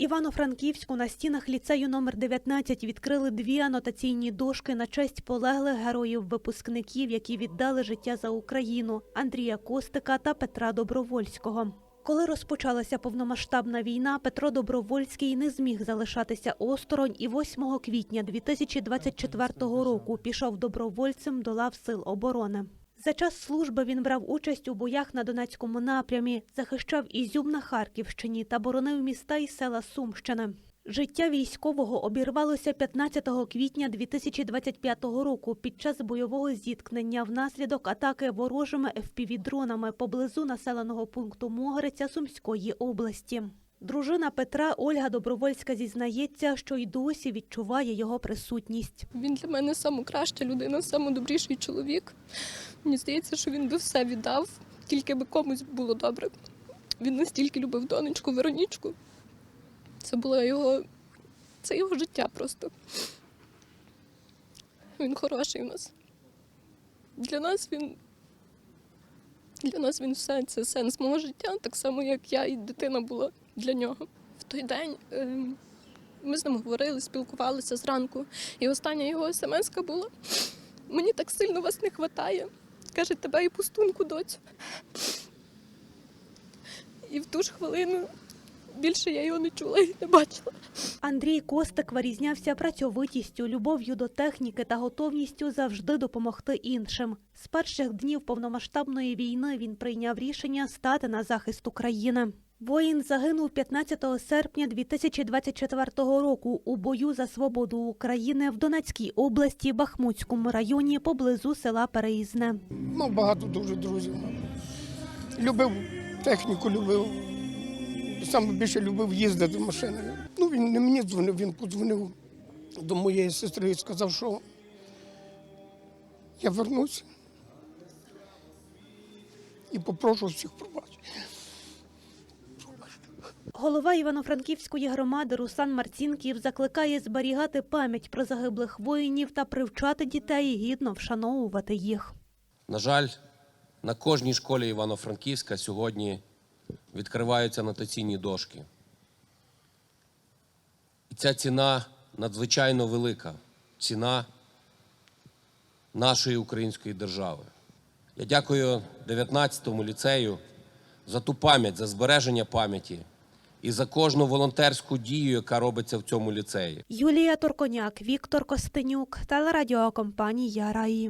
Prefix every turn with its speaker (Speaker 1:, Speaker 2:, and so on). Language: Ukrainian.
Speaker 1: Івано-Франківську на стінах ліцею номер 19 відкрили дві анотаційні дошки на честь полеглих героїв-випускників, які віддали життя за Україну Андрія Костика та Петра Добровольського. Коли розпочалася повномасштабна війна, Петро Добровольський не зміг залишатися осторонь і 8 квітня 2024 року пішов добровольцем до лав сил оборони. За час служби він брав участь у боях на Донецькому напрямі, захищав Ізюм на Харківщині та боронив міста і села Сумщини. Життя військового обірвалося 15 квітня 2025 року під час бойового зіткнення внаслідок атаки ворожими FPV-дронами поблизу населеного пункту Могриця Сумської області. Дружина Петра Ольга Добровольська зізнається, що й досі відчуває його присутність.
Speaker 2: Він для мене найкраща людина, найдобріший чоловік. Мені здається, що він би все віддав, тільки би комусь було добре. Він настільки любив донечку, Веронічку. Це було його, це його життя просто. Він хороший у нас. Для нас він. Для нас він все це сенс мого життя, так само, як я і дитина була для нього. В той день ем, ми з ним говорили, спілкувалися зранку. І остання його смс була: мені так сильно вас не вистачає. Каже, тебе і пустунку, доцю. І в ту ж хвилину більше я його не чула і не бачила.
Speaker 1: Андрій Костик вирізнявся працьовитістю, любов'ю до техніки та готовністю завжди допомогти іншим. З перших днів повномасштабної війни він прийняв рішення стати на захист України. Воїн загинув 15 серпня 2024 року у бою за свободу України в Донецькій області, Бахмутському районі поблизу села Переїзне.
Speaker 3: Мав багато дуже друзів. Любив техніку, любив. Саме більше любив їздити машиною. Ну, він не мені дзвонив, він подзвонив до моєї сестри і сказав, що я вернуся і попрошу всіх пробачити.
Speaker 1: Голова Івано-Франківської громади Руслан Марцінків закликає зберігати пам'ять про загиблих воїнів та привчати дітей гідно вшановувати їх.
Speaker 4: На жаль, на кожній школі Івано-Франківська сьогодні відкриваються анотаційні дошки. І ця ціна надзвичайно велика ціна нашої української держави. Я дякую 19-му ліцею за ту пам'ять, за збереження пам'яті і за кожну волонтерську дію, яка робиться в цьому ліцеї.
Speaker 1: Юлія Торконяк, Віктор Костенюк, телерадіокомпанія Раї.